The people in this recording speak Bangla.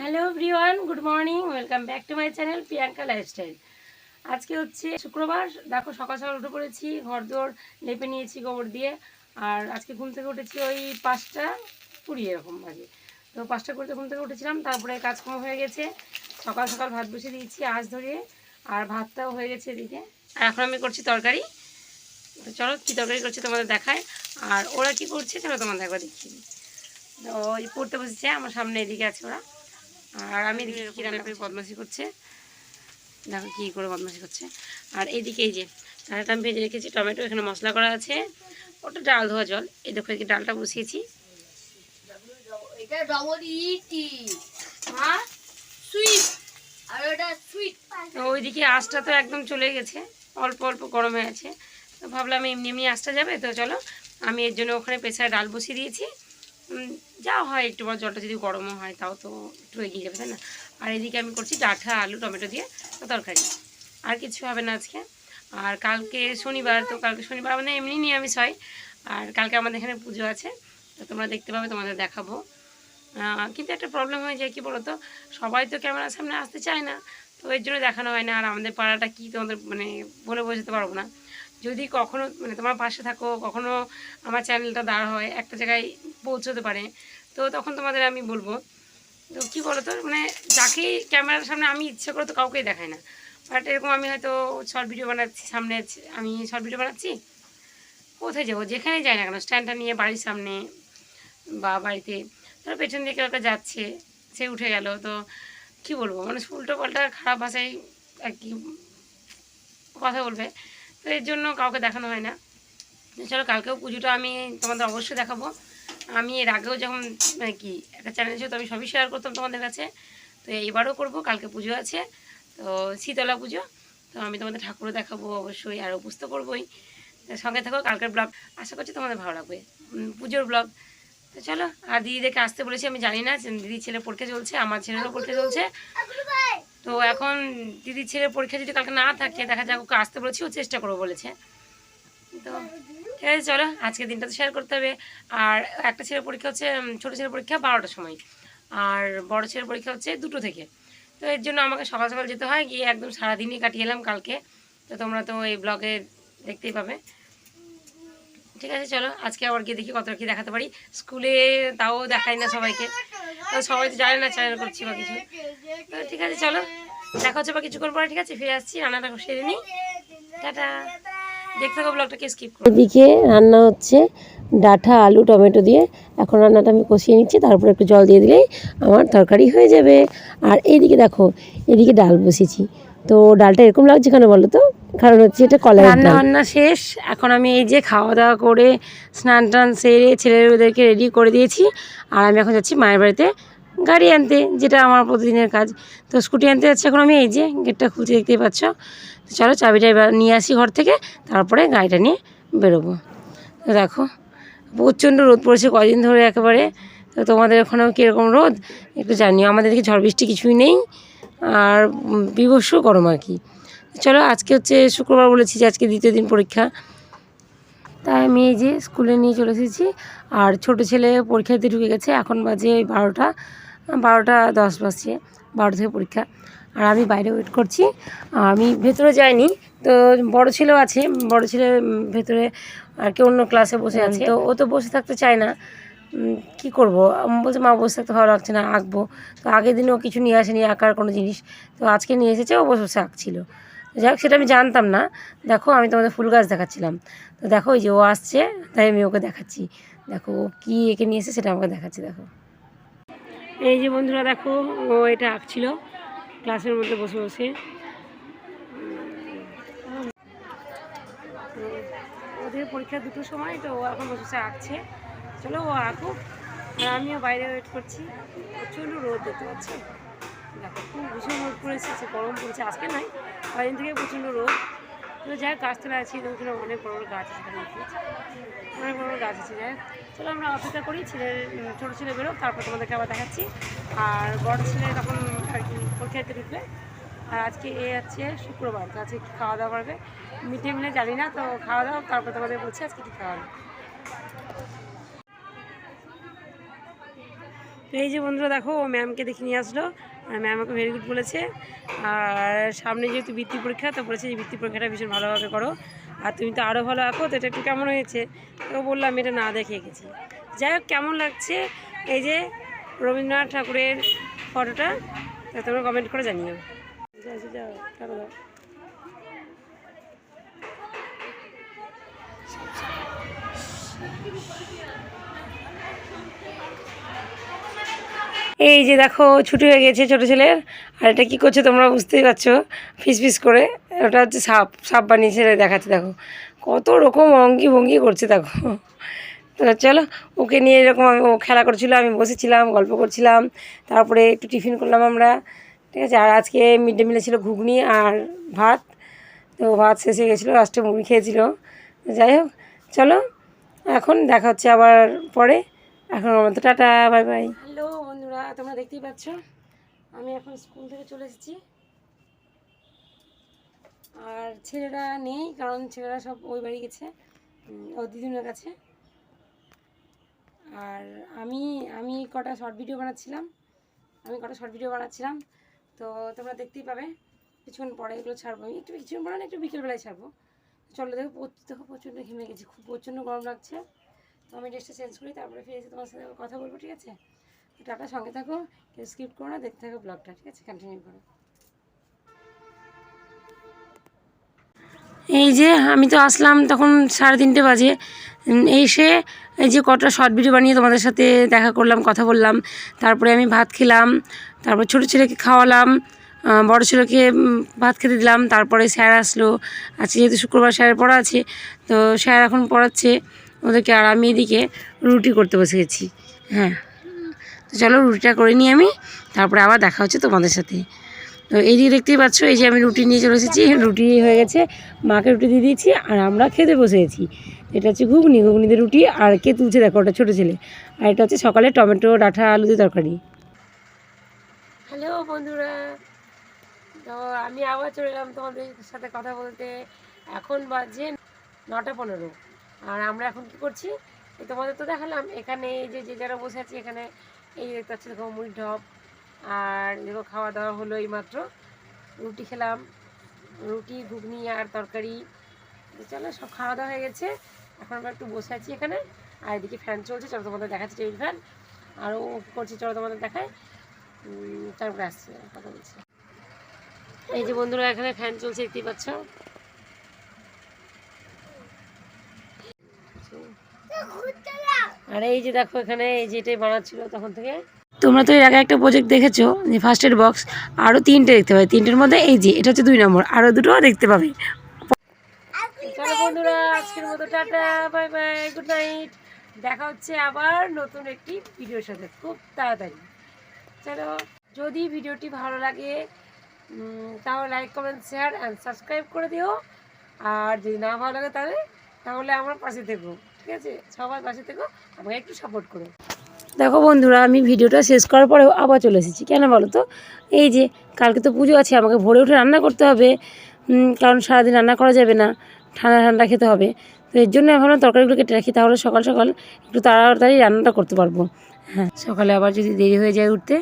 Hello everyone good morning welcome back to my channel Priyanka lifestyle আজকে হচ্ছে শুক্রবার, দেখো সকাল সকাল উঠে পড়েছি ঘর দোর লেপে নিয়েছি গোবর দিয়ে, আর আজকে ঘুম থেকে উঠেছি ওই পাঁচটা কুড়ি এরকম বাজে। তো পাঁচটা কুড়িতে ঘুম থেকে উঠেছিলাম, তারপরে কাজকর্ম হয়ে গেছে, সকাল সকাল ভাত বসে দিয়েছি আঁচ ধরিয়ে, আর ভাতটাও হয়ে গেছে এদিকে। আর এখন আমি করছি তরকারি। তো চলো কী তরকারি করছি তোমাদের দেখায়, আর ওরা কি করছে চলো তোমাদের একবার দেখিয়ে ওই পড়তে বসেছে আমার সামনে এদিকে আছে ওরা। আর আমি এদিকে কি রান্না করে বদমাশি করছে। দেখো কী করে বদমাশি করছে। আর এইদিকে এই যে ডালটা আমি ভেজে রেখেছি টমেটো এখানে মশলা করা আছে। ওটা ডাল ধোয়া জল। এই দেখো এদিকে ডালটা বসিয়েছি। এটা ডবল ইটি হ্যাঁ সুইট আর সুইট ওইদিকে আঁচটা তো একদম চলে গেছে। অল্প অল্প গরম হয়ে আছে। তো ভাবলাম এমনি এমনি আঁচটা যাবে। তো চলো আমি এর জন্য ওখানে প্রেসারে ডাল বসিয়ে দিয়েছি। যা হয় একটু বড় জলটা যদি গরমও হয়, তাও তো একটু এগিয়ে যাবে, তাই না? আর এদিকে আমি করছি ডাঁটা আলু, টমেটো দিয়ে তরকারি। আর কিছু হবে না আজকে। আর কালকে শনিবার, তো কালকে শনিবার আমাদের এমনি নিরামিষ হয়। আর কালকে আমাদের এখানে পুজো আছে, তো তোমরা দেখতে পাবে, তোমাদের দেখাবো। কিন্তু একটা প্রবলেম হয়ে যায় কি বলতো? সবাই তো ক্যামেরার সামনে আসতে চায় না। তো এর জন্য দেখানো হয় না। আর আমাদের পাড়াটা কি তোমাদের মানে বলে বোঝাতে পারব না। যদি কখনো মানে তোমার পাশে থাকো, কখনো আমার চ্যানেলটা দাঁড় হয়, একটা জায়গায় পৌঁছতে পারে, তো তখন তোমাদের আমি বলব। তো কী বলো তো মানে যাকেই ক্যামেরার সামনে আমি ইচ্ছে করে তো কাউকেই দেখাই না। বাট এরকম আমি হয়তো শর্ট ভিডিও বানাচ্ছি, সামনে আমি শর্ট ভিডিও বানাচ্ছি, কোথায় যাব? যেখানে যাই না কেন স্ট্যান্ডটা নিয়ে বাড়ির সামনে বা বাড়িতে, ধরো পেছন দিকে একটা যাচ্ছে, সে উঠে গেল, তো কি বলব? মানে উল্টো পাল্টা খারাপ ভাষায় আর কি কথা বলবে। তো এর জন্য কাউকে দেখানো হয় না। চলো কালকেও পুজোটা আমি তোমাদের অবশ্যই দেখাবো। আমি এর আগেও যখন মানে কি, একটা চ্যানেল ছিল তো আমি সবই শেয়ার করতাম তোমাদের কাছে। তো এইবারও করব, কালকে পুজো আছে। তো শীতলা পুজো, তো আমি তোমাদের ঠাকুরও দেখাবো অবশ্যই আর উপস্থ করবোই। সঙ্গে থাকো, কালকের ব্লগ আশা করছি তোমাদের ভালো লাগবে। পুজোর ব্লগ তো চলো, আর দিদিদেরকে আসতে বলেছি, আমি জানি না দিদির ছেলে পরীক্ষা চলছে, আমার ছেলেরও পরীক্ষা চলছে। তো এখন দিদির ছেলের পরীক্ষা যদি কালকে না থাকে, দেখা যাক ওকে আসতে বলেছি, ও চেষ্টা করব বলেছে। তো ঠিক আছে, চলো, আজকের দিনটা তো শেয়ার করতে হবে। আর একটা ছেলের পরীক্ষা হচ্ছে ছোটো ছেলের পরীক্ষা বারোটার সময়। আর বড় ছেলের পরীক্ষা হচ্ছে দুটো থেকে। তো এর জন্য আমাকে সকাল সকাল যেতে হয়, গিয়ে একদম সারাদিনই কাটিয়ে এলাম কালকে। তো তোমরা তো এই ব্লগে দেখতেই পাবে। ঠিক আছে, চলো, আজকে আবার গিয়ে দেখি কতটা কি দেখাতে পারি। স্কুলে তাও দেখাই না সবাইকে। সবাই তো জানে না চ্যানেল করছি বা কিছু। তো ঠিক আছে চলো। দেখা হচ্ছে বা কিছুক্ষণ পরে ঠিক আছে? ফিরে আসছি রান্নাটা সেরে নিই। টাটা। দেখতে থাকো ব্লগটাকে স্কিপ করো। এদিকে রান্না হচ্ছে ডাঁটা আলু টমেটো দিয়ে। এখন রান্নাটা আমি কষিয়ে নিচ্ছি তারপর একটু জল দিয়ে দিলেই আমার তরকারি হয়ে যাবে। আর এইদিকে দেখো এদিকে ডাল বসেছি। তো ডালটা এরকম লাগছে কেন বলো তো? কারণ হচ্ছে এটা কলা রান্না বান্না শেষ। এখন আমি এই যে খাওয়া দাওয়া করে স্নান টান সেরে ছেলেদেরকে রেডি করে দিয়েছি। আর আমি এখন যাচ্ছি মায়ের বাড়িতে গাড়ি আনতে যেটা আমার প্রতিদিনের কাজ। তো স্কুটি আনতে যাচ্ছি এখন আমি এই যে গেটটা খুলতে দেখতেই পাচ্ছ। চলো চাবিটা এবার নিয়ে আসি ঘর থেকে তারপরে গাড়িটা নিয়ে বেরোবো। তো দেখো প্রচণ্ড রোদ পড়েছে কদিন ধরে একেবারে। তো তোমাদের ওখানেও কীরকম রোদ? একটু জানিও আমাদের দিকে ঝড় বৃষ্টি কিছুই নেই। আর উম, গরম আর কি। চলো আজকে হচ্ছে শুক্রবার বলেছি যে আজকে দ্বিতীয় দিন পরীক্ষা। তাই আমি এই যে স্কুলে নিয়ে চলে এসেছি। আর ছোট ছেলে পরীক্ষা দিতে ঢুকে গেছে এখন বাজে বারোটা। বারোটা দশ বাজছে বারোটা থেকে পরীক্ষা। আর আমি বাইরে ওয়েট করছি। আমি ভেতরে যাইনি তো বড় ছেলেও আছে বড় ছেলে ভেতরে আর কি অন্য ক্লাসে বসে আছে তো ও তো বসে থাকতে চায় না। কি করব? বলছে মা বসে থাকতে ভালো লাগছে না আঁকবো। তো আগের দিনও কিছু নিয়ে আসেনি আঁকার কোনো জিনিস। তো আজকে নিয়ে এসেছে ও বসে বসে আঁকছিল। যাই হোক সেটা আমি জানতাম না। দেখো আমি তোমাদের ফুল গাছ দেখাচ্ছিলাম। তো দেখো ওই যে ও আসছে তাই আমি ওকে দেখাচ্ছি। দেখো ও কী এঁকে নিয়ে এসে সেটা আমাকে দেখাচ্ছি দেখো। এই যে বন্ধুরা দেখো, ও এটা আঁকছিল, ক্লাসের মধ্যে বসে বসে। ওদের পরীক্ষা দুটোর সময় তো ও এখন বসে আঁকছে। চলো ও আঁকুক, আর আমিও বাইরে ওয়েট করছি। প্রচণ্ড রোদ দেখতে পাচ্ছি? দেখো, খুব ভীষণ রোদ পড়েছে গরম পড়েছে, আজকে নাই কয়েকদিন থেকে প্রচণ্ড রোদ। তো যাই গাছতলা আছি ওখানে অনেক বড় বড় গাছ আছে এখানে দেখি। অনেক বড় বড় গাছ আছে যাই চলো আমরা অপেক্ষা করি উম, ছোটো ছেলে বেরো তারপর তোমাদেরকে আবার দেখাচ্ছি। আর বড় ছেলে তখন আর কি পরীক্ষা দিতে ঢুকবে। আর আজকে এ আছে শুক্রবার তো আজকে কী খাওয়া দাওয়া করবে। মিড ডে মিলে জানি না তো খাওয়া দাওয়া তারপর তোমাদের বলছি আজকে কী খাওয়া তো এই যে বন্ধুরা দেখো ও ম্যামকে দেখে নিয়ে আসলো। আর ম্যাম আমাকে ভেরি গুড বলেছে। আর সামনে যেহেতু বৃত্তি পরীক্ষা তো বলেছে যে বৃত্তি পরীক্ষাটা ভীষণ ভালোভাবে করো। আর তুমি তো আরও ভালো আঁকো, তো এটা একটু কেমন হয়েছে? তো বললাম এটা না দেখে গেছি যাই হোক, কেমন লাগছে? এই যে রবীন্দ্রনাথ ঠাকুরের ফটোটা তোমরা কমেন্ট করে জানিও যাও, যাও, যাও, টাটা দাও। এই যে দেখো, ছুটি হয়ে গেছে ছোটো ছেলের। আর এটা কী করছে তোমরা বুঝতেই পারছ? ফিস ফিস করে। ওটা হচ্ছে সাপ সাপ বানিয়েছে দেখাচ্ছে, দেখো। কত রকম অঙ্গি ভঙ্গি করছে, দেখো। তো চলো, ওকে নিয়ে এরকম আমি, ও খেলা করছিল, আমি বসেছিলাম, গল্প করছিলাম। তারপরে একটু টিফিন করলাম আমরা। ঠিক আছে? আর আজকে মিড ডে মিলে ছিল ঘুগনি আর ভাত। তো ভাত শেষ হয়ে গেছিল লাস্টে মুড়ি খেয়েছিল। যাই হোক, চলো। এখন দেখা হচ্ছে আবার পরে। এখন আমার তো টাটা, বাই বাই। বন্ধুরা তোমরা দেখতেই পাচ্ছ আমি এখন স্কুল থেকে চলে এসেছি। আর ছেলেরা নেই কারণ ছেলেরা সব ওই বাড়ি গেছে উম, ওর দিদিনের কাছে। আর আমি আমি কটা শর্ট ভিডিও বানাচ্ছিলাম আমি কটা শর্ট ভিডিও বানাচ্ছিলাম তো তোমরা দেখতেই পাবে কিছুক্ষণ পরে এগুলো ছাড়বো আমি। একটু কিছুক্ষণ পরে না একটু বিকেলবেলায় ছাড়বো। চলো দেখো দেখো প্রচণ্ড ঘেমে গেছি খুব প্রচণ্ড গরম লাগছে। তো আমি ড্রেসটা চেঞ্জ করি তারপরে ফিরে এসে তোমার সাথে কথা বলব ঠিক আছে? তো টাটা, সঙ্গে থাকো। কেউ করো না, দেখতে থাকো ব্লগটা ঠিক আছে? কন্টিনিউ করো। এই যে, আমি তো আসলাম তখন সাড়ে তিনটে বাজে। এসে এই যে কটা শর্ট ভিডিও বানিয়ে তোমাদের সাথে দেখা করলাম, কথা বললাম। তারপরে আমি ভাত খেলাম, তারপর ছোটো ছেলেকে খাওয়ালাম বড় ছেলেকে ভাত খেতে দিলাম। তারপরে স্যার আসলো। আজকে যেহেতু শুক্রবার স্যারের পড়া আছে, তো স্যার এখন পড়াচ্ছে। ওদেরকে আর আমি এদিকে রুটি করতে বসে গেছি। হ্যাঁ। তো চলো রুটিটা করে নিই আমি, তারপরে আবার দেখা হচ্ছে তোমাদের সাথে। তো এইদিকে দেখতেই পাচ্ছ, এই যে আমি রুটি নিয়ে চলে এসেছি, রুটি হয়ে গেছে, মাকে রুটি দিয়ে দিয়েছি, আর আমরা খেতে বসেছি এটা হচ্ছে ঘুগনি, ঘুগনিতে রুটি, আর কে তুলছে দেখো, ওটা ছোটো ছেলে। আর এটা হচ্ছে সকালে টমেটো, ডাঁটা, আলু দিয়ে তরকারি। হ্যালো বন্ধুরা, তো আমি আবার চলে এলাম তোমাদের সাথে কথা বলতে। এখন বাজে নটা পনেরো, আর আমরা এখন কি করছি? তোমাদের তো দেখালাম, এখানে এই যে যে যারা বসে আছি, এখানে এই যে দেখতে দেখো মুড়ি ঢপ। আর দেখো খাওয়া দাওয়া হলো এইমাত্র। রুটি খেলাম। রুটি, ঘুগনি আর তরকারি। চলো, সব খাওয়া দাওয়া হয়ে গেছে। এখন আমরা একটু বসে আছি এখানে। আর এদিকে ফ্যান চলছে। চলো তোমাদের দেখাচ্ছি টেবিল ফ্যান আর ও করছে, চলো তোমাদের দেখায় তারপরে আসছে কথা বলছি। এই যে বন্ধুরা, এখানে ফ্যান চলছে, দেখতেই পাচ্ছ। আর এই যে দেখো এখানে এই যে এটাই বানাচ্ছিল তখন থেকে। তোমরা তো এর আগে একটা প্রজেক্ট দেখেছ যে ফার্স্ট এড বক্স আরও তিনটে দেখতে পাবে। তিনটের মধ্যে এই যে এটা হচ্ছে দুই নম্বর আরও দুটো দেখতে পাবে। চলো বন্ধুরা আজকের মতো tata bye bye good night দেখা হচ্ছে আবার নতুন একটি ভিডিওর সাথে খুব তাড়াতাড়ি। চলো যদি ভিডিওটি ভালো লাগে তাহলে like comment share and subscribe করে দিও। আর যদি না ভালো লাগে তাহলে তাহলে আমার পাশে থেকো। ঠিক আছে? সবার একটু সাপোর্ট দেখো বন্ধুরা, আমি ভিডিওটা শেষ করার পরেও আবার চলে এসেছি। কেন বলো তো? এই যে কালকে তো পুজো আছে, আমাকে ভোরে উঠে রান্না করতে হবে। কারণ সারাদিন রান্না করা যাবে না, ঠান্ডা ঠান্ডা খেতে হবে। তো এর জন্য এখনও তরকারিগুলো কেটে রাখি, তাহলে সকাল সকাল একটু তাড়াতাড়ি রান্নাটা করতে পারব। হ্যাঁ সকালে আবার যদি দেরি হয়ে যায় উঠতে